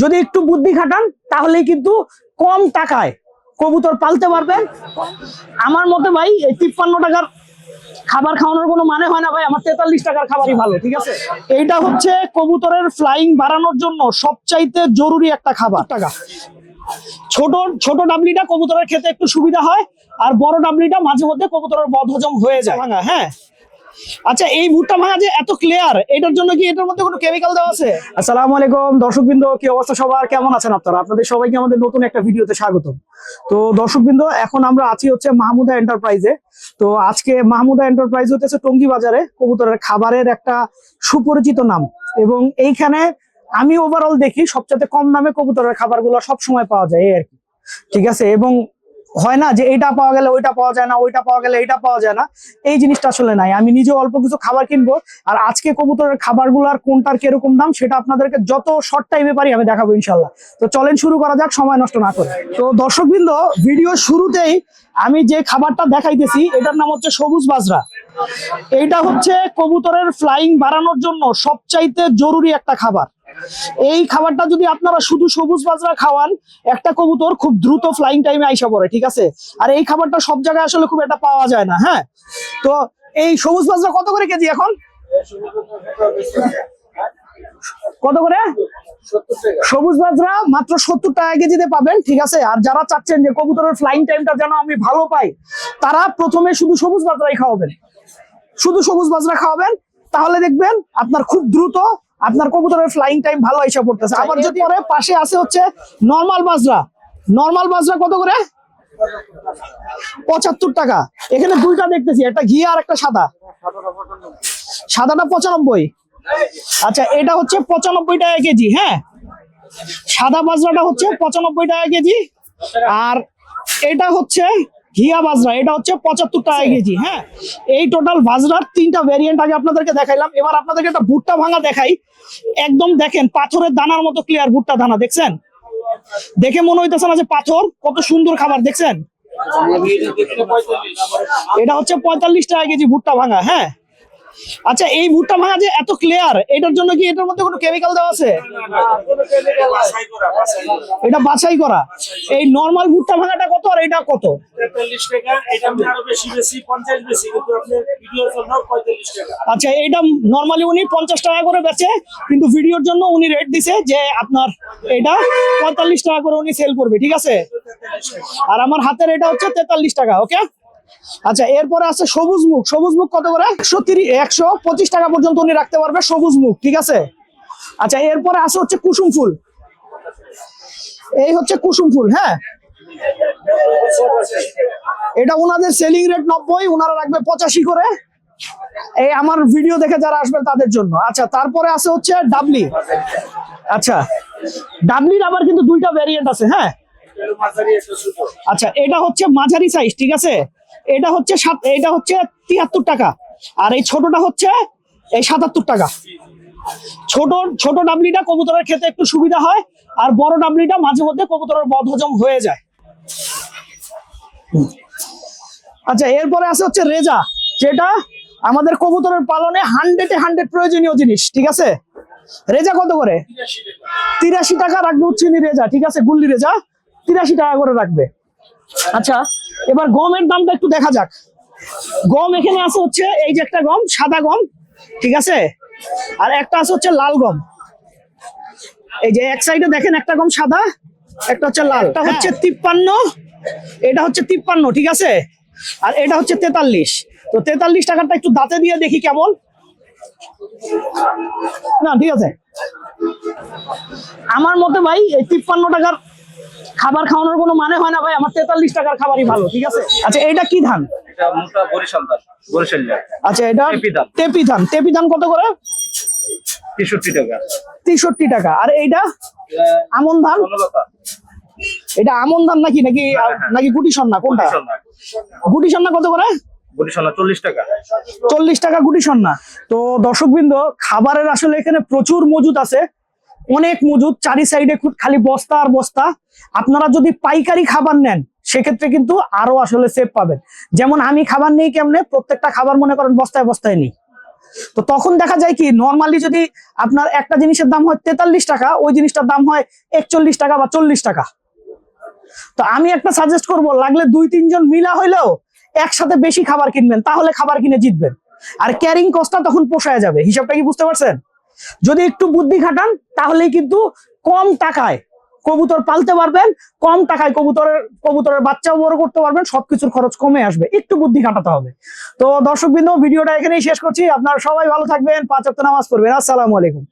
যদি একটু বুদ্ধি খাটান তাহলেই কিন্তু কম টাকায় কবুতর পালতে পারবেন। আমার মতে ভাই এই তিপ্পান্ন টাকার খাবার খাওয়ানোর কোনো মানে হয় না ভাই আমার তেতাল্লিশ টাকার খাবারই ভালো ঠিক আছে? এইটা হচ্ছে কবুতরের ফ্লাইং বাড়ানোর জন্য সবচাইতে জরুরি একটা খাবার। টাকা। ছোট ছোট ডাবলিটা কবুতরের খেতে একটু সুবিধা হয় আর বড় ডাবলিটা মাঝে মধ্যে কবুতরের বদহজম হয়ে যায়। হ্যাঁ। আচ্ছা এই ভুট্টা ভাঙা যে এত ক্লিয়ার এটার জন্য কি এটার মধ্যে কোনো কেমিক্যাল দেওয়া আছে? আসসালামু আলাইকুম, দর্শকবৃন্দ, কি অবস্থা সবার? কেমন আছেন আপনারা? আপনাদের সবাইকে আমাদের নতুন একটা ভিডিওতে স্বাগতম। তো দর্শকবৃন্দ, এখন আমরা আছি হচ্ছে মাহমুদা এন্টারপ্রাইজে তো আজকে মাহমুদা এন্টারপ্রাইজ হতেছে টঙ্গী বাজারে, কবুতরের খাবারের একটা সুপরিচিত নাম। এবং এইখানে আমি ওভারঅল দেখি সবচেয়ে কম দামে কবুতরের খাবারগুলো সব সময় পাওয়া যায়, এই আর কি। ঠিক আছে? এবং হয় না যে এইটা পাওয়া গেলে ওইটা পাওয়া যায় না, ওইটা পাওয়া গেলে এইটা পাওয়া যায় না। এই জিনিসটা আসলে নাই। আমি নিজে অল্প কিছু খাবার কিনবো আর আজকে কবুতরের খাবারগুলোর কোনটার কীরকম দাম সেটা আপনাদেরকে যত শর্ট টাইমে পারি আমি দেখাবো ইনশাল্লাহ তো চলেন শুরু করা যাক, সময় নষ্ট না করে। তো দর্শকবৃন্দ ভিডিও শুরুতেই আমি যে খাবারটা দেখাইতেছি, এটার নাম হচ্ছে সবুজ বাজরা। এইটা হচ্ছে কবুতরের ফ্লাইং বাড়ানোর জন্য সবচাইতে জরুরি একটা খাবার। এই খাবারটা যদি আপনারা শুধু সবুজ বাজরা খাওয়ান, একটা কবুতর খুব দ্রুত ফ্লাইং টাইমে আইসা পড়ে, ঠিক আছে? আর এই খাবারটা সব জায়গায় আসলে খুব একটা পাওয়া যায় না হ্যাঁ? তো এই সবুজ বাজরা কত করে কেজি এখন? কত করে? সবুজ বাজরা মাত্র সত্তর টাকা কেজিতে পাবেন, ঠিক আছে? আর যারা চাচ্ছেন যে কবুতরের ফ্লাইং টাইমটা যেন আমি ভালো পাই, তারা প্রথমে শুধু সবুজ বাজরাই খাওয়াবেন। শুধু সবুজ বাজরা খাওয়াবেন, তাহলে দেখবেন আপনার খুব দ্রুত আপনার কবুতরের ফ্লাইং টাইম ভালো হিসাব করতেছে আবার যদি পরে পাশে আছে হচ্ছে নর্মাল বাজরা। নর্মাল বাজরা কত করে? পঁচাত্তর টাকা। এখানে দুইটা দেখতেছি একটা ঘি আর একটা সাদা। সাদাটা পঁচানব্বই। আচ্ছা এটা হচ্ছে পঁচানব্বই টাকা কেজি হ্যাঁ? সাদা বাজরাটা হচ্ছে পঁচানব্বই টাকা কেজি। আর এটা হচ্ছে ঘিয়া বাজরা এটা হচ্ছে পঁচাত্তর টাকা কেজি হ্যাঁ? এই টোটাল বাজরার তিনটা ভ্যারিয়েন্ট আগে আপনাদেরকে দেখাইলাম। এবার আপনাদেরকে একটা ভুট্টা ভাঙা দেখাই। একদম দেখেন পাথরের দানার মতো ক্লিয়ার ভুট্টা দানা দেখছেন? দেখে মনে হইতেছে না যে পাথর কত সুন্দর খাবার দেখছেন? এটা হচ্ছে পঁয়তাল্লিশ টাকা কেজি ভুট্টা ভাঙা হ্যাঁ? আচ্ছা এই ভুট্টা ভাঙা যে এত ক্লিয়ার এটার জন্য কি এটার মধ্যে কোনো কেমিক্যাল দেওয়া আছে? এটা বাছাই করা। এই নর্মাল ভুট্টা ভাঙাটা আর এটা কত? আচ্ছা এটা নর্মালি উনি পঞ্চাশ টাকা করে বেচে কিন্তু ভিডিওর জন্য উনি রেট দিছে যে আপনার এটা পঁয়তাল্লিশ টাকা করে উনি সেল করবে ঠিক আছে? আর আমার হাতের এটা হচ্ছে তেতাল্লিশ টাকা ওকে আচ্ছা এরপরে আছে সবুজ মুখ। সবুজ মুখ কত করে? একশো তিরিশ একশো পঁচিশ টাকা পর্যন্ত উনি রাখতে পারবে সবুজ মুখ ঠিক আছে? আচ্ছা এরপরে আছে হচ্ছে কুসুম ফুল। এই হচ্ছে কুসুম ফুল হ্যাঁ? এটা ওনাদের সেলিং রেট নব্বই, ওনারা রাখবে পঁচাশি করে। এই আমার ভিডিও দেখে যারা আসবেন তাদের জন্য। আচ্ছা তারপরে আছে হচ্ছে ডাবলি আচ্ছা ডাবলির আবার কিন্তু দুইটা ভ্যারিয়েন্ট আছে হ্যাঁ? আচ্ছা এটা হচ্ছে মাঝারি সাইজ ঠিক আছে? এটা হচ্ছে এটা হচ্ছে তিয়াত্তর টাকা। আর এই ছোটটা হচ্ছে এই সাতাত্তর টাকা। ছোট ছোট ডাবলিটা কবুতরের খেতে একটু সুবিধা হয়, আর বড় ডাবলিটা মাঝে মধ্যে কবুতরের বদহজম হয়ে যায়। আচ্ছা এরপরে আছে হচ্ছে রেজা যেটা আমাদের কবুতরের পালনে হান্ড্রেডে হান্ড্রেড প্রয়োজনীয় জিনিস ঠিক আছে? রেজা কত করে? তিরাশি টাকা রাখবে উচ্চিনি রেজা ঠিক আছে? গুল্লি রেজা তিরাশি টাকা করে রাখবে। আচ্ছা এবার গমের দামটা একটু দেখা যাক। গম এখানে আছে হচ্ছে এই যে একটা গম সাদা গম ঠিক আছে? আর একটা আছে হচ্ছে লাল গম। এই যে এক সাইডে দেখেন একটা গম সাদা একটা হচ্ছে লাল। হচ্ছে তিপ্পান্ন এটা হচ্ছে তিপ্পান্ন ঠিক আছে? আর এটা হচ্ছে তেতাল্লিশ। তো তেতাল্লিশ টাকাটা একটু দাঁতে দিয়ে দেখি কেমন। না ঠিক আছে। আমার মতে ভাই এই তিপ্পান্ন টাকার খাবার খাওয়ানোর কোনো মানে হয় না ভাই আমার তেতাল্লিশ টাকার খাবারই ভালো ঠিক আছে? আচ্ছা এটা কি ধান? আচ্ছা এটা টেপি ধান। টেপি ধান। কত করে? তেষট্টি টাকা। তেষট্টি টাকা। আর এইটা? আমন ধান? এটা আমন ধান নাকি নাকি হ্যাঁ, হ্যাঁ। নাকি গুটি সন্না কোনটা গুটি সন্না কত করে? চল্লিশ টাকা। গুটি সন্না তো দর্শকবৃন্দ খাবারের আসলে এখানে প্রচুর মজুদ আছে। অনেক মজুদ চারি সাইডে খালি বস্তা আর বস্তা। আপনারা যদি পাইকারি খাবার নেন সেক্ষেত্রে কিন্তু আরও আসলে সেফ পাবেন। যেমন আমি খাবার নেই কেমনে প্রত্যেকটা খাবার মনে করেন বস্তায় বস্তায় নেই। তো তখন দেখা যায় কি নর্মালি যদি আপনার একটা জিনিসের দাম হয় তেতাল্লিশ টাকা ওই জিনিসটার দাম হয় একচল্লিশ টাকা বা চল্লিশ টাকা। তো আমি একটা সাজেস্ট করব, লাগলে দুই, তিনজন মিলা হইলেও একসাথে বেশি খাবার কিনবেন, তাহলে খাবার কিনে জিতবেন। আর ক্যারিং কস্টটা তখন পোষায় যাবে, হিসাবটা কি বুঝতে পারছেন? যদি একটু বুদ্ধি খাটান, তাহলেই কিন্তু কম টাকায় কবুতর পালতে পারবেন, কম টাকায় কবুতরের কবুতরের বাচ্চাও বড় করতে পারবেন, সবকিছুর খরচ কমে আসবে, একটু বুদ্ধি খাটাতে হবে। তো দর্শক ভিডিওটা এখানেই শেষ করছি, আপনারা সবাই ভালো থাকবেন, পাঁচ নামাজ পড়বেন, আসসালামু আলাইকুম।